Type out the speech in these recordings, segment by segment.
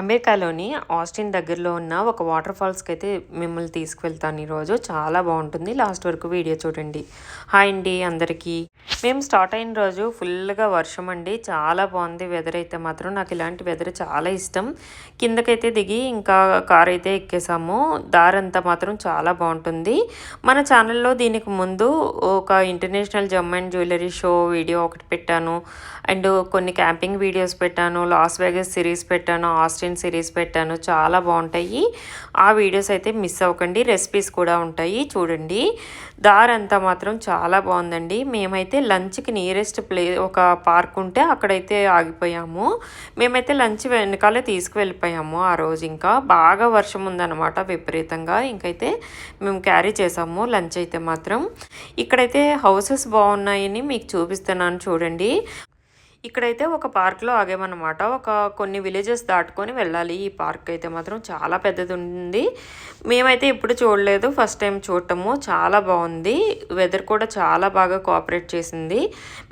అమెరికాలోని ఆస్టిన్ దగ్గరలో ఉన్న ఒక వాటర్ ఫాల్స్కి అయితే మిమ్మల్ని తీసుకువెళ్తాను ఈరోజు. చాలా బాగుంటుంది. లాస్ట్ వరకు వీడియో చూడండి. హాయ్ అండి అందరికీ. మేము స్టార్ట్ అయిన రోజు ఫుల్గా వర్షం అండి. చాలా బాగుంది వెదర్ అయితే మాత్రం. నాకు ఇలాంటి వెదర్ చాలా ఇష్టం. కిందకైతే దిగి ఇంకా కార్ అయితే ఎక్కేసాము. దారంతా మాత్రం చాలా బాగుంటుంది. మన ఛానల్లో దీనికి ముందు ఒక international Jammu and jewellery show video ఒకటి పెట్టాను. అండ్ కొన్ని క్యాంపింగ్ వీడియోస్ పెట్టాను. లాస్ వేగస్ సిరీస్ పెట్టాను. ఆస్టిన్ సిరీస్ పెట్టాను. చాలా బాగుంటాయి. ఆ వీడియోస్ అయితే మిస్ అవ్వకండి. రెసిపీస్ కూడా ఉంటాయి. చూడండి. దారంతా మాత్రం చాలా బాగుందండి. మేమైతే లంచ్కి నియరెస్ట్ ప్లే ఒక పార్క్ ఉంటే అక్కడైతే ఆగిపోయాము. మేమైతే లంచ్ వెనకాలే తీసుకువెళ్ళిపోయాము ఆ రోజు ఇంకా. బాగా వర్షం ఉందన్నమాట విపరీతంగా. ఇంకైతే మేము క్యారీ చేసాము లంచ్ అయితే మాత్రం. ఇక్కడైతే హౌసెస్ బాగున్నాయని మీకు చూపిస్తున్నాను చూడండి. ఇక్కడైతే ఒక పార్క్లో ఆగామన్నమాట. ఒక కొన్ని విలేజెస్ దాటుకొని వెళ్ళాలి. ఈ పార్క్ అయితే మాత్రం చాలా పెద్దది ఉంది మేమైతే ఎప్పుడు చూడలేదు. ఫస్ట్ టైం చూడటము. చాలా బాగుంది వెదర్ కూడా చాలా బాగా కోఆపరేట్ చేసింది.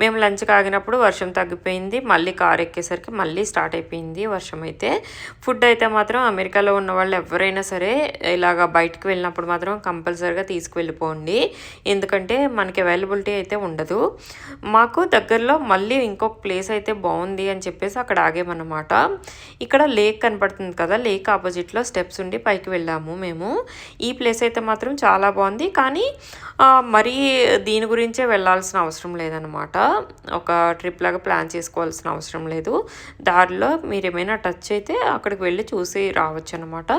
మేము లంచ్ కాగినప్పుడు వర్షం తగ్గిపోయింది. మళ్ళీ కార్ ఎక్కేసరికి మళ్ళీ స్టార్ట్ అయిపోయింది వర్షం అయితే. ఫుడ్ అయితే మాత్రం అమెరికాలో ఉన్న వాళ్ళు ఎవరైనా సరే ఇలాగ బయటకు వెళ్ళినప్పుడు మాత్రం కంపల్సరీగా తీసుకువెళ్ళిపోండి. ఎందుకంటే మనకి అవైలబిలిటీ అయితే ఉండదు. మాకు దగ్గరలో మళ్ళీ ఇంకొక ప్లేస్ ప్లేస్ అయితే బాగుంది అని చెప్పేసి అక్కడ ఆగామన్నమాట. ఇక్కడ లేక్ కనపడుతుంది కదా లేక్ ఆపోజిట్లో స్టెప్స్ ఉండి పైకి వెళ్ళాము మేము. ఈ ప్లేస్ అయితే మాత్రం చాలా బాగుంది. కానీ మరీ దీని గురించే వెళ్ళాల్సిన అవసరం లేదనమాట ఒక ట్రిప్ లాగా ప్లాన్ చేసుకోవాల్సిన అవసరం లేదు. దారిలో మీరు ఏమైనా టచ్ అయితే అక్కడికి వెళ్ళి చూసి రావచ్చు అనమాట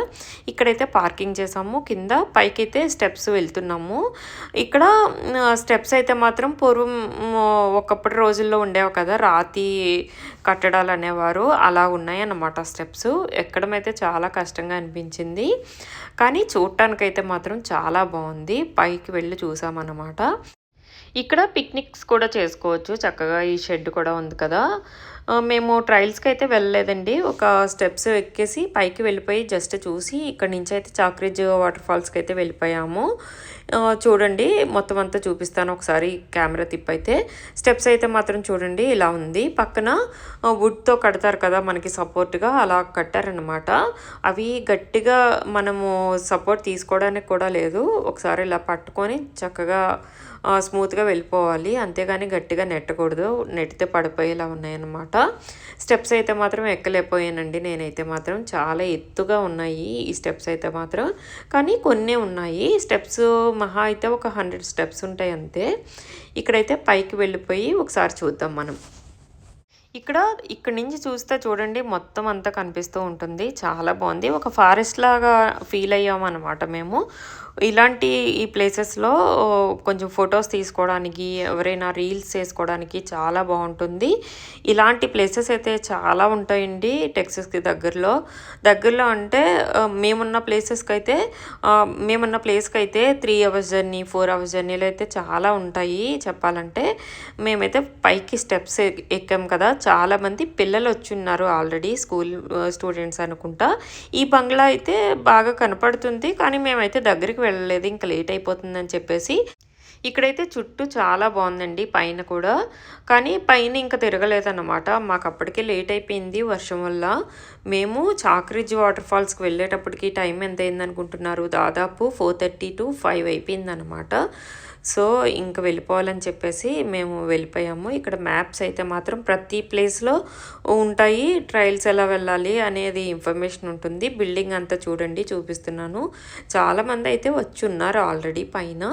ఇక్కడైతే పార్కింగ్ చేసాము. కింద పైకి అయితే స్టెప్స్ వెళ్తున్నాము. ఇక్కడ స్టెప్స్ అయితే మాత్రం పూర్వం ఒకప్పటి రోజుల్లో ఉండేవి కదా రాత్రి రాతి కట్టడాలు అనేవారు అలా ఉన్నాయన్నమాట స్టెప్స్. ఎక్కడం అయితే చాలా కష్టంగా అనిపించింది. కానీ చూడటానికైతే మాత్రం చాలా బాగుంది. పైకి వెళ్ళి చూసామన్నమాట. ఇక్కడ పిక్నిక్స్ కూడా చేసుకోవచ్చు. చక్కగా ఈ షెడ్ కూడా ఉంది కదా. మేము ట్రయల్స్కి అయితే వెళ్ళలేదండి. ఒక స్టెప్స్ ఎక్కేసి పైకి వెళ్ళిపోయి జస్ట్ చూసి ఇక్కడ నుంచి అయితే చాక్రిజ్ వాటర్ ఫాల్స్కి అయితే వెళ్ళిపోయాము. చూడండి మొత్తం అంతా చూపిస్తాను ఒకసారి కెమెరా తిప్పైతే. స్టెప్స్ అయితే మాత్రం చూడండి ఇలా ఉంది. పక్కన వుడ్తో కడతారు కదా మనకి సపోర్ట్గా అలా కట్టారనమాట అవి గట్టిగా మనము సపోర్ట్ తీసుకోవడానికి కూడా లేదు. ఒకసారి ఇలా పట్టుకొని చక్కగా స్మూత్గా వెళ్ళిపోవాలి. అంతేగాని గట్టిగా నెట్టకూడదు. నెట్టితే పడిపోయేలా ఉన్నాయన్నమాట. స్టెప్స్ అయితే మాత్రం ఎక్కలేకపోయానండి. నేనైతే మాత్రం చాలా ఎత్తుగా ఉన్నాయి ఈ స్టెప్స్ అయితే మాత్రం. కానీ కొన్ని ఉన్నాయి. స్టెప్స్ మహా అయితే ఒక హండ్రెడ్ స్టెప్స్ ఉంటాయి అంతే. ఇక్కడైతే పైకి వెళ్ళిపోయి ఒకసారి చూద్దాం మనం. ఇక్కడ ఇక్కడ నుంచి చూస్తే చూడండి మొత్తం అంతా కనిపిస్తూ ఉంటుంది. చాలా బాగుంది. ఒక ఫారెస్ట్ లాగా ఫీల్ అయ్యామన్నమాట మేము. ఇలాంటి ఈ ప్లేసెస్లో కొంచెం ఫొటోస్ తీసుకోవడానికి ఎవరైనా రీల్స్ చేసుకోవడానికి చాలా బాగుంటుంది. ఇలాంటి ప్లేసెస్ అయితే చాలా ఉంటాయండి టెక్సస్కి దగ్గరలో. దగ్గరలో అంటే మేమున్న ప్లేసెస్కి అయితే మేమున్న ప్లేస్కి అయితే three hours journey four hours జర్నీలు అయితే చాలా ఉంటాయి చెప్పాలంటే. మేమైతే పైకి స్టెప్స్ ఎక్కాం కదా. చాలామంది పిల్లలు వచ్చి ఉన్నారు ఆల్రెడీ స్కూల్ స్టూడెంట్స్ అనుకుంటా. ఈ బంగ్లా అయితే బాగా కనపడుతుంది. కానీ మేమైతే దగ్గరికి వెళ్ళలేదు ఇంకా లేట్ అయిపోతుందని చెప్పేసి. ఇక్కడైతే చుట్టూ చాలా బాగుందండి పైన కూడా. కానీ పైన ఇంకా తిరగలేదన్నమాట. మాకు అప్పటికే లేట్ అయిపోయింది వర్షం వల్ల. మేము చాక్రిజ్ వాటర్ ఫాల్స్కి వెళ్ళేటప్పటికి టైం ఎంత అయిందనుకుంటున్నారు? దాదాపు ఫోర్ థర్టీ టు ఫైవ్ అయిపోయిందనమాట సో ఇంక వెళ్ళిపోవాలని చెప్పేసి మేము వెళ్ళిపోయాము. ఇక్కడ మ్యాప్స్ అయితే మాత్రం ప్రతి ప్లేస్లో ఉంటాయి. ట్రయల్స్ ఎలా వెళ్ళాలి అనేది ఇన్ఫర్మేషన్ ఉంటుంది. బిల్డింగ్ అంతా చూడండి చూపిస్తున్నాను. చాలామంది అయితే వచ్చి ఉన్నారు ఆల్రెడీ పైన.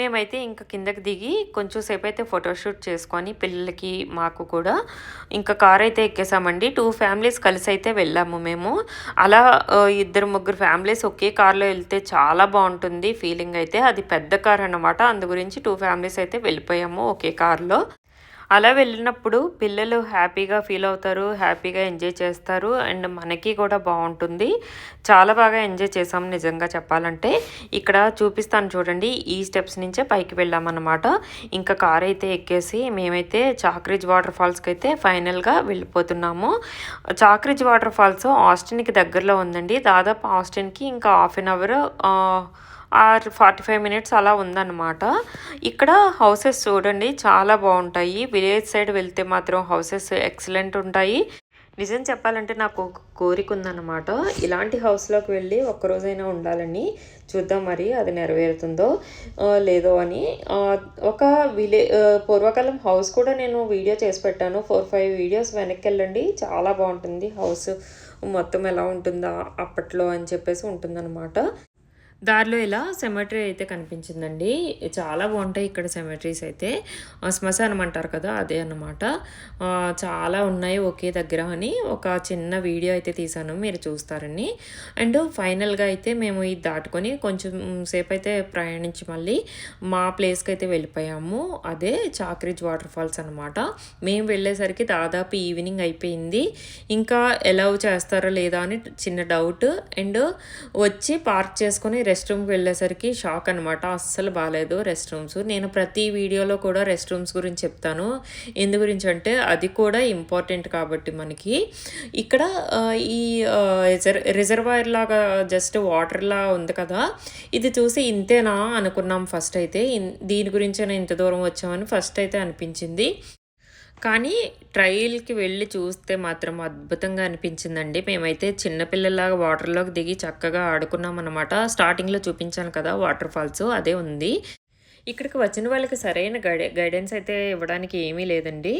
మేమైతే ఇంకా కిందకి దిగి కొంచెం సేపు అయితే ఫోటోషూట్ చేసుకొని పిల్లలకి మాకు కూడా ఇంకా కార్ అయితే ఎక్కేసామండి. టూ ఫ్యామిలీస్ కలిసి అయితే వెళ్ళాము మేము. అలా ఇద్దరు ముగ్గురు ఫ్యామిలీస్ ఒకే కార్లో వెళ్తే చాలా బాగుంటుంది. ఫీలింగ్ అయితే అది పెద్ద కార్ అనమాట అందు గురించి టూ ఫ్యామిలీస్ అయితే వెళ్ళిపోయాము ఒకే కార్లో. అలా వెళ్ళినప్పుడు పిల్లలు హ్యాపీగా ఫీల్ అవుతారు హ్యాపీగా ఎంజాయ్ చేస్తారు. అండ్ మనకి కూడా బాగుంటుంది. చాలా బాగా ఎంజాయ్ చేసాం నిజంగా చెప్పాలంటే. ఇక్కడ చూపిస్తాను చూడండి. ఈ స్టెప్స్ నుంచే పైకి వెళ్ళామన్నమాట. ఇంకా కార్ అయితే ఎక్కేసి మేమైతే చాక్రిజ్ వాటర్ ఫాల్స్కి అయితే ఫైనల్గా వెళ్ళిపోతున్నాము. చాక్రిజ్ వాటర్ ఫాల్స్ ఆస్టిన్కి దగ్గరలో ఉందండి. దాదాపు ఆస్టిన్కి ఇంకా half an hour or forty five minutes అలా ఉందన్నమాట. ఇక్కడ హౌసెస్ చూడండి చాలా బాగుంటాయి. విలేజ్ సైడ్ వెళ్తే మాత్రం హౌసెస్ ఎక్సలెంట్ ఉంటాయి. నిజం చెప్పాలంటే నాకు ఒక కోరిక ఉందన్నమాట. ఇలాంటి హౌస్లోకి వెళ్ళి ఒక్కరోజైనా ఉండాలని చూద్దాం మరి అది నెరవేరుతుందో లేదో అని. ఒక విలే పూర్వకాలం హౌస్ కూడా నేను వీడియో చేసి పెట్టాను. ఫోర్ ఫైవ్ వీడియోస్ వెనక్కి వెళ్ళండి చాలా బాగుంటుంది హౌస్. మొత్తం ఎలా ఉంటుందా అప్పట్లో అని చెప్పేసి ఉంటుందన్నమాట. దారిలో ఇలా సెమెటరీ అయితే కనిపించిందండి. చాలా బాగుంటాయి ఇక్కడ సెమెటరీస్ అయితే. శ్మశానం అంటారు కదా అదే అనమాట చాలా ఉన్నాయి ఒకే దగ్గర అని ఒక చిన్న వీడియో అయితే తీసాను మీరు చూస్తారని. అండ్ ఫైనల్గా అయితే మేము ఇది దాటుకొని కొంచెం సేపు అయితే ప్రయాణించి మళ్ళీ మా ప్లేస్కి అయితే వెళ్ళిపోయాము. అదే చాక్రిజ్ వాటర్ ఫాల్స్ అనమాట మేము వెళ్ళేసరికి దాదాపు ఈవినింగ్ అయిపోయింది. ఇంకా ఎలవ్ చేస్తారో లేదా అని చిన్న డౌట్. అండ్ వచ్చి పార్క్ చేసుకొని రెస్ట్ రూమ్కి వెళ్ళేసరికి షాక్ అనమాట అస్సలు బాగాలేదు రెస్ట్ రూమ్స్ నేను ప్రతి వీడియోలో కూడా రెస్ట్ రూమ్స్ గురించి చెప్తాను. ఎందు గురించి అంటే అది కూడా ఇంపార్టెంట్ కాబట్టి మనకి. ఇక్కడ ఈ రిజర్వాయర్ లాగా జస్ట్ వాటర్లా ఉంది కదా. ఇది చూసి ఇంతేనా అనుకున్నాం ఫస్ట్ అయితే. దీని దీని గురించే ఇంత దూరం వచ్చామని ఫస్ట్ అయితే అనిపించింది. కానీ ట్రైల్కి వెళ్ళి చూస్తే మాత్రం అద్భుతంగా అనిపించిందండి. మేమైతే చిన్నపిల్లలాగా వాటర్లోకి దిగి చక్కగా ఆడుకున్నాం అనమాట స్టార్టింగ్లో చూపించాను కదా వాటర్ ఫాల్స్ అదే ఉంది. ఇక్కడికి వచ్చిన వాళ్ళకి సరైన గైడె గైడెన్స్ అయితే ఇవ్వడానికి ఏమీ లేదండి.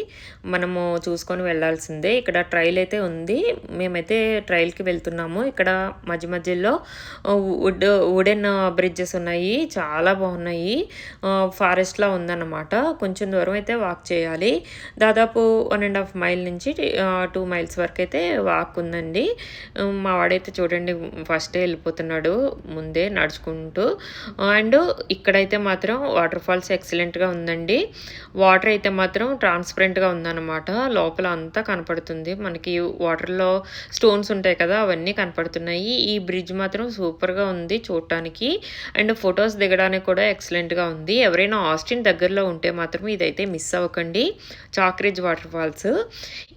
మనము చూసుకొని వెళ్ళాల్సిందే. ఇక్కడ ట్రైల్ అయితే ఉంది. మేమైతే ట్రైల్కి వెళ్తున్నాము. ఇక్కడ మధ్య మధ్యలో వుడ్ వుడెన్ బ్రిడ్జెస్ ఉన్నాయి. చాలా బాగున్నాయి. ఫారెస్ట్లా ఉందన్నమాట. కొంచెం దూరం అయితే వాక్ చేయాలి. దాదాపు వన్ అండ్ హాఫ్ మైల్ నుంచి టూ మైల్స్ వరకు అయితే వాక్ ఉందండి. మా వాడైతే చూడండి ఫస్టే వెళ్ళిపోతున్నాడు. ముందే నడుచుకుంటూ. అండ్ ఇక్కడైతే మాత్రం వాటర్ ఫాల్స్ ఎక్సలెంట్గా ఉందండి. వాటర్ అయితే మాత్రం ట్రాన్స్పరెంట్గా ఉందన్నమాట. లోపల అంతా కనపడుతుంది. మనకి వాటర్లో స్టోన్స్ ఉంటాయి కదా అవన్నీ కనపడుతున్నాయి. ఈ బ్రిడ్జ్ మాత్రం సూపర్గా ఉంది చూడటానికి. అండ్ ఫొటోస్ దిగడానికి కూడా ఎక్సలెంట్గా ఉంది. ఎవరైనా ఆస్టిన్ దగ్గరలో ఉంటే మాత్రం ఇదైతే మిస్ అవ్వకండి. చాక్రిజ్ వాటర్ ఫాల్స్.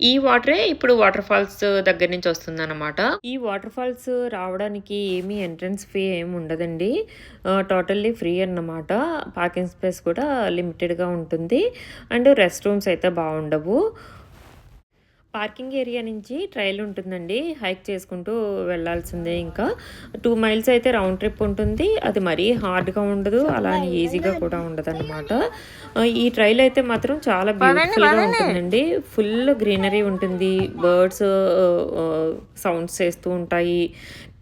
ఈ వాటరే ఇప్పుడు వాటర్ ఫాల్స్ దగ్గర నుంచి వస్తుందన్నమాట. ఈ వాటర్ ఫాల్స్ రావడానికి ఏమీ ఎంట్రన్స్ ఫీ ఏమి ఉండదండి. టోటల్లీ ఫ్రీ అన్నమాట. పార్కింగ్ స్పేస్ కూడా లిమిటెడ్గా ఉంటుంది. అండ్ రెస్ట్ రూమ్స్ అయితే బాగుండవు. పార్కింగ్ ఏరియా నుంచి ట్రైల్ ఉంటుందండి. హైక్ చేసుకుంటూ వెళ్ళాల్సిందే ఇంకా. టూ మైల్స్ అయితే రౌండ్ ట్రిప్ ఉంటుంది. అది మరీ హార్డ్గా ఉండదు. అలా అని ఈజీగా కూడా ఉండదు అనమాట ఈ ట్రైల్ అయితే మాత్రం చాలా బ్యూటిఫుల్గా ఉంటుందండి. ఫుల్ గ్రీనరీ ఉంటుంది. బర్డ్స్ సౌండ్స్ చేస్తూ ఉంటాయి.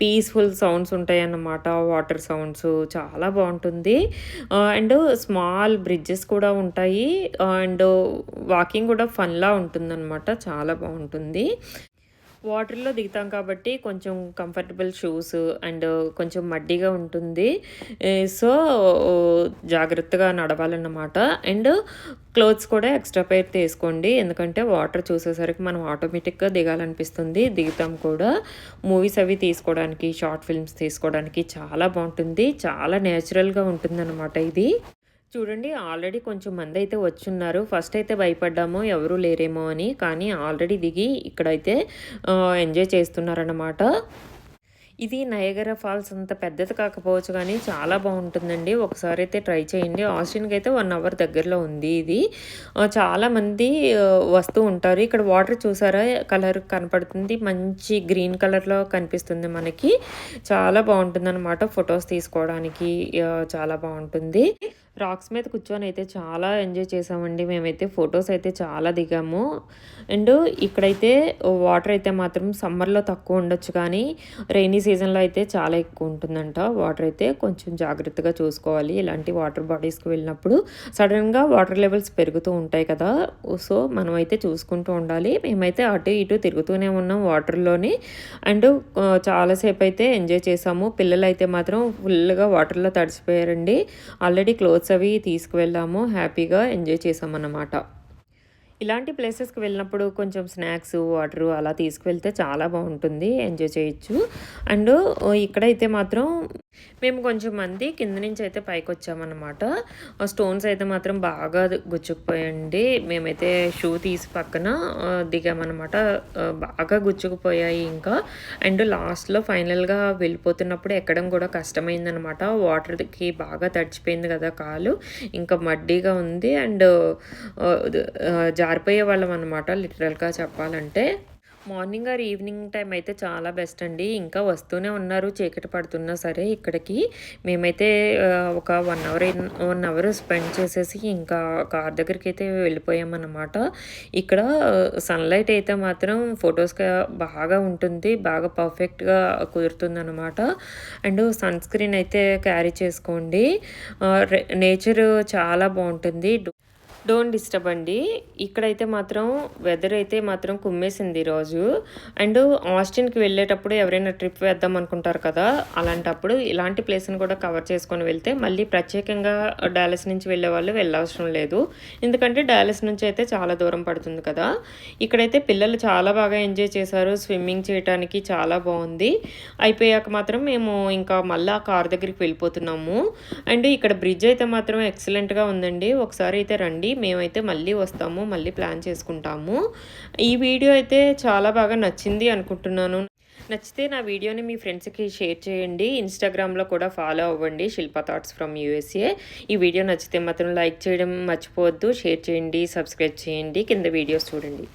పీస్ఫుల్ సౌండ్స్ ఉంటాయి అన్నమాట వాటర్ సౌండ్స్ చాలా బాగుంటుంది. అండ్ స్మాల్ బ్రిడ్జెస్ కూడా ఉంటాయి. Uh, అండ్ వాకింగ్ కూడా ఫన్లా ఉంటుందన్నమాట చాలా బాగుంటుంది. వాటర్లో దిగుతాం కాబట్టి కొంచెం కంఫర్టబుల్ షూస్ అండ్ కొంచెం మడ్డిగా ఉంటుంది. సో జాగ్రత్తగా నడవాలన్నమాట. అండ్ క్లోత్స్ కూడా ఎక్స్ట్రా పేర్ తీసుకోండి. ఎందుకంటే వాటర్ చూసేసరికి మనం ఆటోమేటిక్గా దిగాలనిపిస్తుంది. దిగుతాం కూడా. మూవీస్ అవి తీసుకోవడానికి షార్ట్ ఫిల్మ్స్ తీసుకోవడానికి చాలా బాగుంటుంది. చాలా నేచురల్గా ఉంటుందన్నమాట ఇది. చూడండి ఆల్రెడీ కొంచెం మంది అయితే వచ్చున్నారు. ఫస్ట్ అయితే భయపడ్డాము ఎవరు లేరేమో అని. కానీ ఆల్రెడీ దిగి ఇక్కడైతే ఎంజాయ్ చేస్తున్నారన్నమాట. ఇది నయగర ఫాల్స్ అంత పెద్దది కాకపోవచ్చు కానీ చాలా బాగుంటుందండి. ఒకసారి అయితే ట్రై చేయండి. ఆస్టిన్కి అయితే వన్ అవర్ దగ్గరలో ఉంది ఇది. చాలామంది వస్తూ ఉంటారు. ఇక్కడ వాటర్ చూసారా? కలర్ కనపడుతుంది. మంచి గ్రీన్ కలర్లో కనిపిస్తుంది మనకి. చాలా బాగుంటుంది అనమాట ఫొటోస్ తీసుకోవడానికి. చాలా బాగుంటుంది. రాక్స్ మీద కూర్చొని అయితే చాలా ఎంజాయ్ చేసామండి. మేమైతే ఫొటోస్ అయితే చాలా దిగాము. అండ్ ఇక్కడైతే వాటర్ అయితే మాత్రం సమ్మర్లో తక్కువ ఉండొచ్చు కానీ రైనీ సీజన్లో అయితే చాలా ఎక్కువ ఉంటుందంట. వాటర్ అయితే కొంచెం జాగ్రత్తగా చూసుకోవాలి. ఇలాంటి వాటర్ బాడీస్కి వెళ్ళినప్పుడు సడన్గా వాటర్ లెవెల్స్ పెరుగుతూ ఉంటాయి కదా. సో మనం అయితే చూసుకుంటూ ఉండాలి. మేమైతే అటు ఇటు తిరుగుతూనే ఉన్నాం వాటర్లోని. అండ్ చాలాసేపు అయితే ఎంజాయ్ చేసాము. పిల్లలు అయితే మాత్రం ఫుల్గా వాటర్లో తడిసిపోయారండి. ఆల్రెడీ క్లోత్స్ అవి తీసుకువెళ్ళాము హ్యాపీగా ఎంజాయ్ చేసామన్నమాట. ఇలాంటి ప్లేసెస్కి వెళ్ళినప్పుడు కొంచెం స్నాక్స్ వాటర్ అలా తీసుకువెళ్తే చాలా బాగుంటుంది ఎంజాయ్ చేయొచ్చు. అండ్ ఇక్కడైతే మాత్రం మేము కొంచెం మంది కింద నుంచి అయితే పైకి వచ్చామన్నమాట ఆ స్టోన్స్ అయితే మాత్రం బాగా గుచ్చుకుపోయండి. మేమైతే షూ తీసి పక్కన దిగామన్నమాట. బాగా గుచ్చుకుపోయాయి ఇంకా. అండ్ లాస్ట్లో ఫైనల్గా వెళ్ళిపోతున్నప్పుడు ఎక్కడం కూడా కష్టమైందనమాట వాటర్కి బాగా తడిచిపోయింది కదా కాలు. ఇంకా మడ్డీగా ఉంది. అండ్ జారిపోయే వాళ్ళం అనమాట లిటరల్గా చెప్పాలంటే. మార్నింగ్ ఆర్ ఈవినింగ్ టైం అయితే చాలా బెస్ట్ అండి. ఇంకా వస్తూనే ఉన్నారు చీకటి పడుతున్నా సరే ఇక్కడికి. మేమైతే ఒక one hour one hour spend చేసేసి ఇంకా కార్ దగ్గరికి అయితే వెళ్ళిపోయామన్నమాట. ఇక్కడ సన్లైట్ అయితే మాత్రం ఫొటోస్గా బాగా ఉంటుంది బాగా పర్ఫెక్ట్గా కుదురుతుంది అనమాట అండ్ సన్ స్క్రీన్ అయితే క్యారీ చేసుకోండి. నేచర్ చాలా బాగుంటుంది. డోంట్ డిస్టర్బ్ అండి. ఇక్కడైతే మాత్రం వెదర్ అయితే మాత్రం కుమ్మేసింది ఈరోజు. అండ్ ఆస్టిన్కి వెళ్ళేటప్పుడు ఎవరైనా ట్రిప్ వేద్దాం అనుకుంటారు కదా అలాంటప్పుడు ఇలాంటి ప్లేస్ని కూడా కవర్ చేసుకొని వెళ్తే మళ్ళీ ప్రత్యేకంగా డాలస్ నుంచి వెళ్ళే వాళ్ళు వెళ్ళవసరం లేదు. ఎందుకంటే డాలస్ నుంచి అయితే చాలా దూరం పడుతుంది కదా. ఇక్కడైతే పిల్లలు చాలా బాగా ఎంజాయ్ చేశారు. స్విమ్మింగ్ చేయడానికి చాలా బాగుంది. అయిపోయాక మాత్రం మేము ఇంకా మళ్ళీ ఆ కార్ దగ్గరికి వెళ్ళిపోతున్నాము. అండ్ ఇక్కడ బ్రిడ్జ్ అయితే మాత్రం ఎక్సలెంట్గా ఉందండి. ఒకసారి అయితే రండి. మేమైతే మళ్ళీ వస్తాము మళ్ళీ ప్లాన్ చేసుకుంటాము. ఈ వీడియో అయితే చాలా బాగా నచ్చింది అనుకుంటున్నాను. నచ్చితే నా వీడియోని మీ ఫ్రెండ్స్కి షేర్ చేయండి. ఇన్స్టాగ్రామ్లో కూడా ఫాలో అవ్వండి. శిల్ప థాట్స్ ఫ్రమ్ యూఎస్ఏ ఈ వీడియో నచ్చితే మాత్రం లైక్ చేయడం మర్చిపోవద్దు. షేర్ చేయండి సబ్స్క్రైబ్ చేయండి. కింద వీడియోస్ చూడండి.